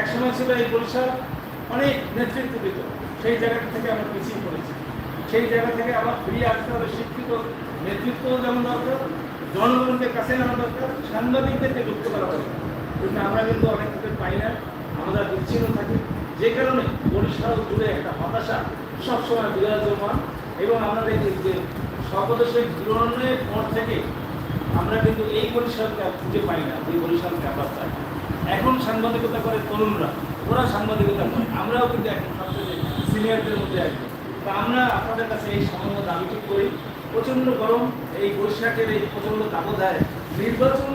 এক সময় ছিল এই বরিশাল অনেক নেতৃত্ব দিত সেই জায়গাটা থেকে আমরা পিছিয়ে পড়েছি। সেই জায়গা থেকে আবার ফিরিয়ে আসতে হবে শিক্ষিত নেতৃত্ব যেমন দরকার, জনগণকে কাছে নেওয়া দরকার, সাংবাদিকদেরকে যুক্ত করা দরকার। কিন্তু আমরা কিন্তু অনেক ক্ষেত্রে পাই না, আমরা বিচ্ছিন্ন থাকি। যে কারণে বরিশাল জুড়ে একটা হতাশা সবসময় বিরাজমান এবং আমরা দেখি যে সর্বদেশের গ্রহণের পর থেকে আমরা কিন্তু এই বরিশালকে খুঁজে পাই না, যে বরিশালকে আমরা চাই। এখন সাংবাদিকতা করে তরুণরা, ওরা সাংবাদিকতা করে, আমরাও কিন্তু এখন সবচেয়ে সিনিয়রদের মধ্যে একজন। তা আমরা আপনাদের কাছে এই সামান্য দাবিটি করি, প্রচণ্ড গরম, এই বৈশাখের এই প্রচণ্ড দাবদায় নির্বাচন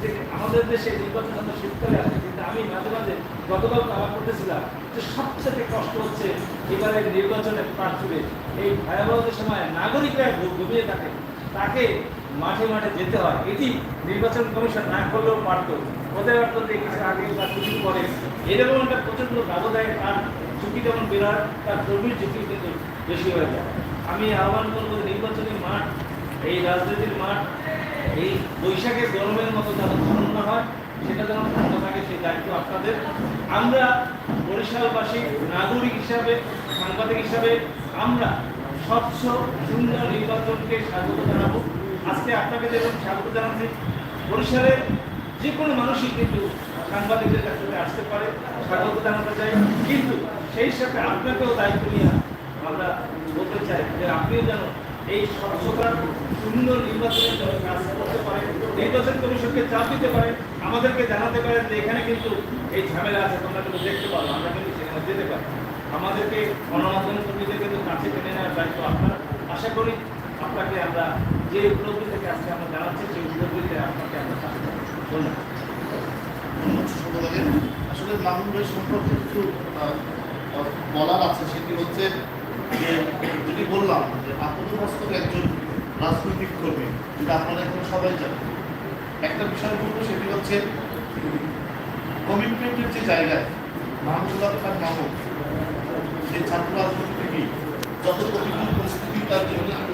যে আমাদের দেশে নির্বাচন আমরা শীতকালে আছে, কিন্তু আমি মাঝে মাঝে গতকাল তারা করতেছিলাম যে সবচেয়ে কষ্ট হচ্ছে এবারে নির্বাচনের প্রার্থীদের। এই ভয়াবহতার সময় নাগরিকরা ঘুমিয়ে থাকে, তাকে মাঠে মাঠে যেতে হয়। এটি নির্বাচন কমিশন না করলেও পারত। আমি আহ্বান করব নির্বাচনী মাঠ, এই রাজনীতির মাঠ, এই বৈশাখের গরমের মতো যেন ধরন না হয়, সেটা যেন ঠান্ড থাকে সেই দায়িত্ব আপনাদের। আমরা বরিশালবাসী, নাগরিক হিসাবে, সাংবাদিক হিসাবে, আমরা স্বচ্ছ, সুন্দর নির্বাচনকে স্বাগত জানাব। আজকে আপনাকে যেরকম স্বাগত জানাচ্ছি বরিশালের যে কোনো মানুষই কিন্তু সাংবাদিকদের কাছ থেকে আসতে পারে, স্বাগত জানাতে চাই কিন্তু সেই সাথে আপনাকেও দায়িত্ব নিয়ে আমরা বলতে চাই যে আপনিও যেন এই স্বচ্ছতার সুন্দর নির্বাচনের জন্য কাজ করতে পারে নির্বাচন কমিশনকে চাপ দিতে পারে আমাদেরকে জানাতে পারে যে এখানে কিন্তু এই ঝামেলা আছে, তোমরা কিন্তু দেখতে পারো, আমরা কিন্তু সেখানে যেতে পারি। আমাদেরকে গণমাধ্যম কর্মীদের কিন্তু কাছে টেনে নেওয়ার দায়িত্ব আপনার। আশা করি আপনাকে আমরা যে উপলব্ধি থেকে আজকে আমরা জানাচ্ছি সেই উপলব্ধিতে আপনাকে আমরা আসলে মামুন ভাই সম্পর্কে কিছু বলার আছে সেটি হচ্ছে যে যেটি বললাম যে আপাতমস্তক একজন রাজনৈতিক কর্মী যেটা আপনারা এখন সবাই জানেন। একটা বিষয় বলব সেটি হচ্ছে কমিটমেন্টের যে জায়গায় মাহমুদুল্লাহ খান মাহমুদ যে ছাত্র রাজনীতি যত প্রতিকূল পরিস্থিতি তার আহ,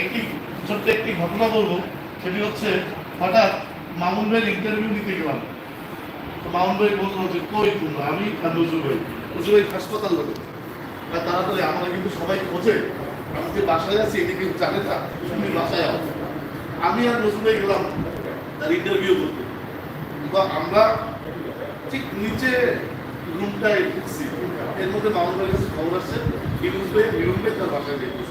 একটি ছোট্ট একটি ঘটনা বলব? সেটি হচ্ছে হঠাৎ মামুন ভাইয়ের ইন্টারভিউ নিতে গেলাম। তো মামুন ভাই বলল যে, কই তোমরা? আমি আর নজরুল ভাই। নজরুল ভাই হাসপাতাল লোক আর তাড়াতাড়ি আমরা কিন্তু সবাই খোঁজে। আমি যে বাসায় আছি এদিকে জানে না? তুমি বাসায় আও। আমি আর নজরুল ভাই গেলাম তার ইন্টারভিউ করতে। তো আমরা ঠিক নিচে রুমটায় ঢুকছি। এর মধ্যে মামুন ভাইয়ের কাছে খবর আসছে হিরুম ভাই হিরুম ভাই তার বাসায় গেছে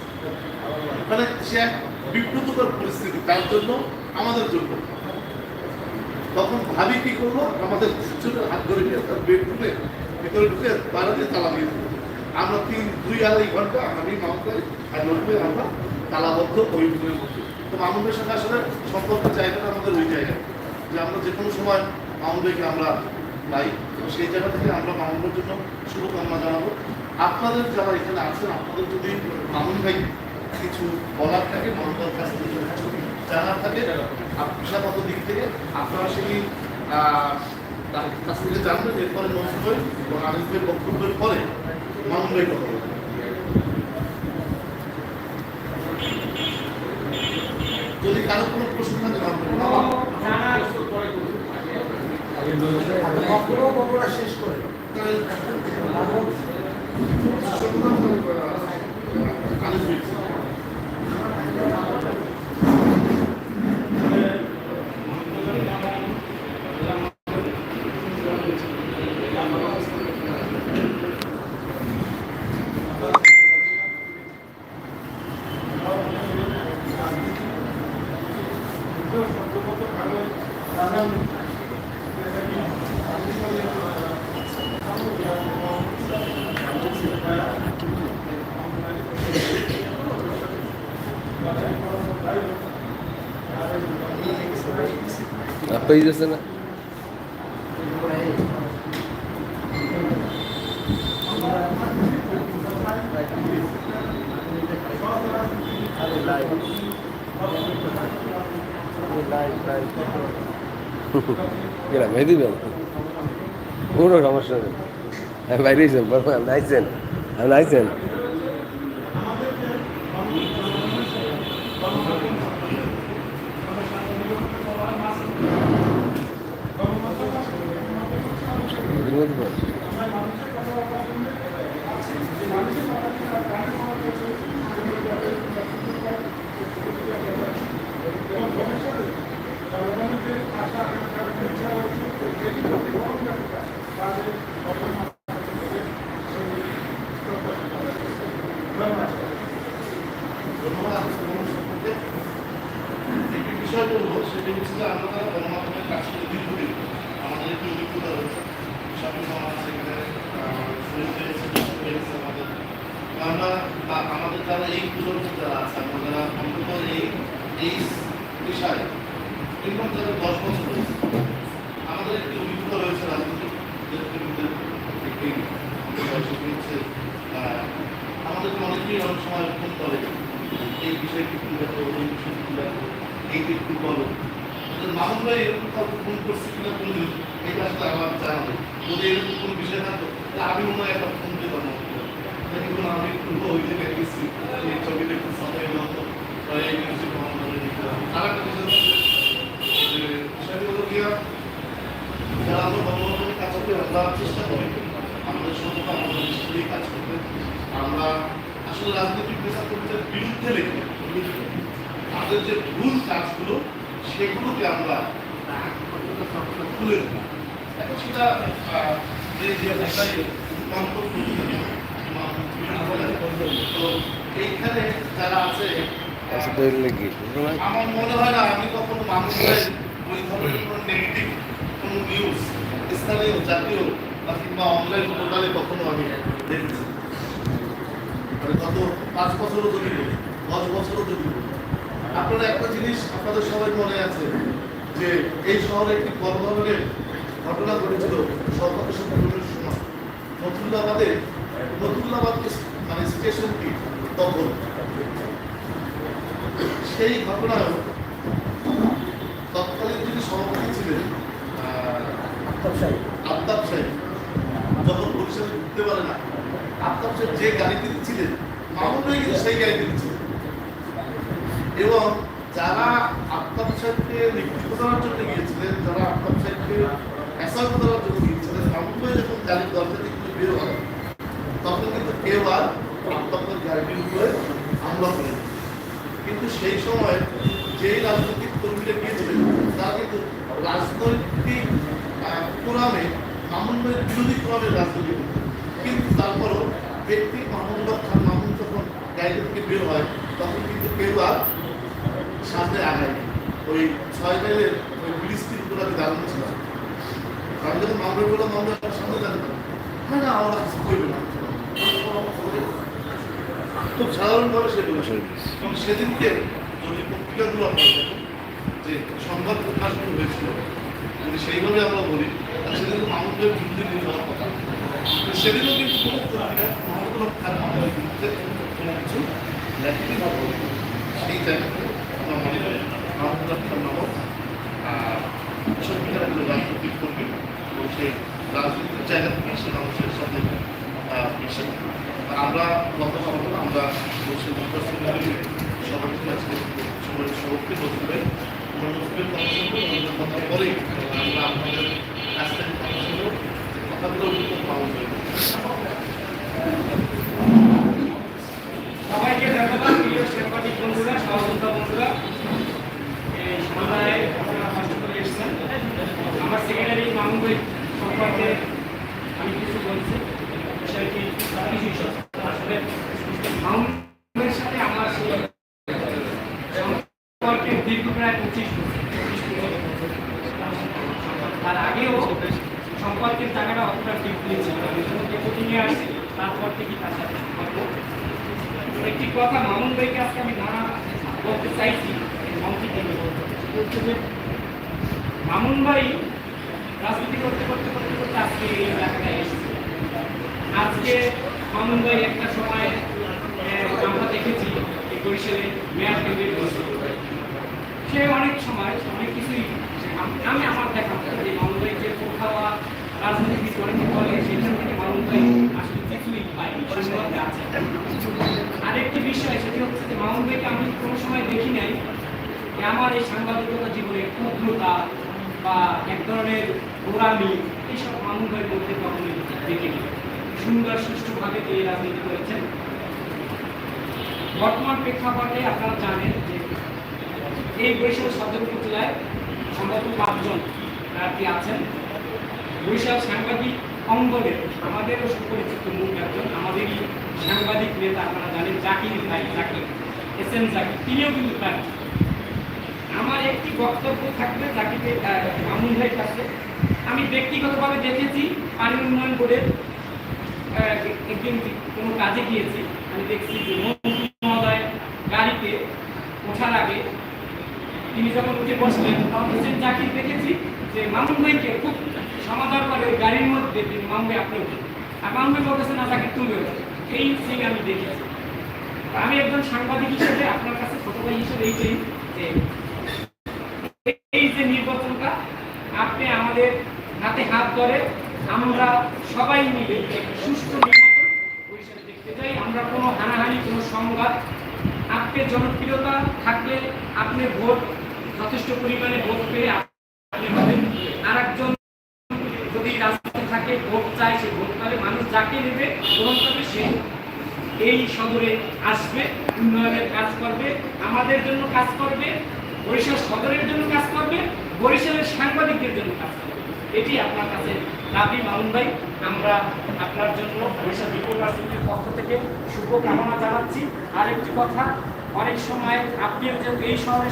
মানে সে এক বিব্রতকর পরিস্থিতি, তার জন্য আমাদের জন্য। তখন ভাবি কি করল? আমাদের দুজনের হাত ধরে নিয়ে তার বেডরুমে ভিতরে ঢুকে বাইরে দিয়ে তালা দিয়ে। আমরা তিন, দুই আড়াই ঘণ্টা আমি মামুদের আর নটবে আমরা তালাবদ্ধ ওই রুমের মধ্যে তো মামুদের সাথে আসলে সম্পর্কের জায়গাটা আমাদের ওই জায়গা যে আমরা যে কোনো সময় মামুদেরকে আমরা পাই তো সেই জায়গা থেকে আমরা মামুদের জন্য শুভকামনা জানাব। আপনাদের যারা এখানে আছেন, আপনাদের যদি মামুন ভাই কিছু বলার থাকে মামুদের কাছ থেকে জানার থাকে পেশাগত দিক থেকে আপনারা সেই কাছ থেকে জানবেন এরপরে নজরুল এবং বক্তব্যের পরে যদি কারও কোনো প্রশ্ন থাকে শেষ করে পেয়ে গেছে না গ্রামে দিবেন কোনো সমস্যা নেই বাইরে আইসেন নাইছেন নাইছেন আইসেন আপনি আইসেন ধন্যবাদ আপনার সম্পর্কে। একটি বিষয় বলব সেটি হচ্ছে যে আমরা যারা গণমাধ্যমের কাজ করে দীর্ঘদিন আমাদের একটি অভিজ্ঞতা রয়েছে শপিং মল আছে এখানে আহ, শহীদ হয়েছে, বিশ্বজিৎ হয়েছে আমাদের আমরা আমাদের যারা এই পুজোর যারা আছে আমরা অন্তত এই এই পেশায় মিনিমাম যারা দশ বছর আমাদের একটি অভিজ্ঞতা রয়েছে হচ্ছে আহ, অনেকেই অনেক সময় ফোন করে এই বিষয়টি এইটি একটু বলো। আমাদের এরকম কাউকে ফোন করছে কিনা কোনদিন এটা আসলে আমার যদি এরকম কোনো বিষয় থাকতো আমি মনে হয় একটা ফোন দিতাম। না কিন্তু আমি একটু ওই জায়গায় গেছি এই ছবিটা একটু সাজাই মতো এই হলো গিয়া যারা আমরা কাজ করি আমরা চেষ্টা করি আমাদের আমাদের যে ভুল কাজগুলো সেগুলোকে আমরা খুলে দিই এখন সেটা যে যে ভাষায় রূপান্তর করতে হবে। তো এইখানে যারা আছে আমার মনে হয় না আমি কখনো মানুষের ওই ধরনের কোনো নেগেটিভ কোনো নিউজ স্থানীয় জাতীয় বা কিংবা অনলাইন পোর্টালে কখনো আমি দেখেছি। মানে গত পাঁচ বছরও যদি দশ বছরও যদি আপনারা একটা জিনিস আপনাদের সবাই মনে আছে যে এই শহরে একটি গণধরনের ঘটনা ঘটেছিল সরকার সম্মেলনের সময় নথুল্লাবাদে নথুল্লাবাদ মানে স্টেশনটি দখল সেই ঘটনায় তৎকালীন যিনি সভাপতি ছিলেন আফতাব সাহেব। যখন বরিশালে ঢুকতে পারে না আফতাব সাহেব যে গাড়িতে ছিলেন মামুন ভাই কিন্তু সেই গাড়িতে ছিলেন। এবং যারা আফতাব সাহেবকে লিখিত করার জন্য গিয়েছিলেন যারা আফতাব সাহেবকে অ্যাসাল্ট করার জন্য গিয়েছিলেন মামুন ভাই যখন গাড়ির দরজা থেকে বের হয় তখন কিন্তু কেউ আর আফতাবের গাড়িটির উপরে হামলা করে কিন্তু সেই সময় যেই রাজনৈতিক কর্মীরা গিয়েছিলেন তারা কিন্তু রাজনৈতিক আহ, কোরআনে মামুন ভাইয়ের বিরোধী কোরআনের রাজনীতি করতেন। কিন্তু তারপরও ব্যক্তি মাহমুদুল্লাহ খান মামুন যখন গাড়ি থেকে বের হয় তখন কিন্তু কেউ আর সামনে আগায় ওই ছয় মাইলের ওই ব্রিজটির উপর আমি দাঁড়ানো ছিলাম আমি যখন মামলা বললাম মামলা সামনে দাঁড়ানো হ্যাঁ না আমরা কিছু করবে না। খুব সাধারণভাবে সেগুলো। এবং সেদিনকে যদি পত্রিকাগুলো আপনারা দেখেন যে সংবাদ প্রকাশগুলো হয়েছিল। যদি সেইভাবে আমরা বলি তাহলে সেদিন তো মামুদের বিরুদ্ধে নিয়ে যাওয়ার কথা তো সেদিনও কিন্তু কোনো পত্রিকা মাহমুদুল খান আমাদের বিরুদ্ধে কোনো কিছু লেখেনি বা বলেনি। সেই জায়গাতে আমরা মনে করি মাহমুদুল খান নামক আহ, সত্যিকার একজন রাজনৈতিক কর্মী এবং সেই রাজনৈতিক জায়গা থেকে সে মানুষের সাথে আহ, মিশে আমরা গত সপ্তাহে আমরা বসে সবাইকে আজকে সময় সবকে বলতে মনোযোগের কথা শুনব পরে আমরা আপনাদের কাছ থেকে কথা কথাগুলো সবাইকে ধন্যবাদ প্রিয় সাংবাদিক বন্ধুরা সহযোদ্ধা বন্ধুরা এই সন্ধ্যায় আপনারা কষ্ট করে এসেছেন আমার সেক্রেটারি মামুন ভাই সম্পর্কে আমি কিছু বলছি বিষয়টি। আসলে মামুন সাথে আমার সেই সম্পর্কে দীর্ঘ প্রায় পঁচিশ তার আগেও সম্পর্কের টাকাটা অতটা ঠিক ছিল কোচিংয়ে আসছি, তারপর থেকে তার সাথে সম্পর্ক। একটি কথা মামুন ভাইকে আজকে আমি না বলতে চাইছি, মন্ত্রী থেকে বলতে যে মামুন ভাই রাজনীতি করতে করতে করতে করতে আজকে এই জায়গাটায় এসেছে। আজকে মামুন ভাই একটা সময় আহ, আমরা দেখেছি এই বরিশালে মেয়র কেন্দ্রিক হয়েছিল। সে অনেক সময় অনেক কিছুই আম- আমি আমার দেখা মতো যে মামুন ভাই যে খাওয়া রাজনীতি অনেকে বলে সেখান থেকে মামুন ভাই আসলে কিছুই পাই শূন্যতে আছে আরেকটি বিষয় সেটি হচ্ছে যে মামুন ভাইকে আমি কোনো সময় দেখি নাই আমার এই সাংবাদিকতা জীবনে ক্ষুদ্রতা বা এক ধরনের গোড়ামি এইসব মামুন ভাইয়ের মধ্যে কখনোই দেখিনি সুন্দর, সুষ্ঠুভাবে তিনি রাজনীতি করেছেন। বর্তমান প্রেক্ষাপটে আপনারা জানেন যে এই বরিশাল সদর উপজেলায় সম্ভবত পাঁচজন প্রার্থী আছেন। বরিশাল সাংবাদিক অঙ্গনের আমাদেরও সুপরিচিত মুখ একজন আমাদেরই সাংবাদিক নেতা, আপনারা জানেন জাকির ভাই, জাকির, এস এম জাকির, তিনিও কিন্তু প্রার্থী আমার একটি বক্তব্য থাকবে জাকিতে মামুন ভাইয়ের কাছে। আমি ব্যক্তিগতভাবে দেখেছি, পানি উন্নয়ন বোর্ডের একদিন কোনো কাজে গিয়েছি। আমি দেখছি যে মন্ত্রী মহোদয় গাড়িতে ওঠার আগে তিনি যখন উঠে বসলেন, তখন হোসেন জাকির দেখেছি যে মামুন ভাইকে খুব সমাদর করে গাড়ির মধ্যে তিনি মামুন ভাই আপনি উঠুন আর মামুন ভাই বলতেছে, না জাকির তুমি এই সিন আমি দেখেছি। আমি একজন সাংবাদিক হিসেবে আপনার কাছে ছোট ভাই হিসেবে এইটাই যে, এই যে নির্বাচনটা, আপনি আমাদের হাতে হাত ধরে আমরা সবাই মিলে সুস্থ নির্বাচন দেখতে চাই। আমরা কোনো হানাহানি, কোনো সংঘাত, আপনি জনপ্রিয়তা থাকলে আপনি ভোট যথেষ্ট পরিমাণে ভোট পেয়ে আপনি হবেন আর একজন যদি রাজনীতি থাকে, ভোট চায় সে ভোট পাবে, মানুষ যাকে নেবে, গ্রহণ করবে, সে এই সদরে আসবে, উন্নয়নের কাজ করবে, আমাদের জন্য কাজ করবে, বরিশাল সদরের জন্য কাজ করবে, বরিশালের সাংবাদিকদের জন্য কাজ করবে। এটি আপনার কাছে দাবি, মামুন ভাই। আমরা আপনার জন্য বরিশাল রাজনীতির পক্ষ থেকে শুভকামনা জানাচ্ছি। আরেকটি কথা, অনেক সময় আপনি যে এই শহরে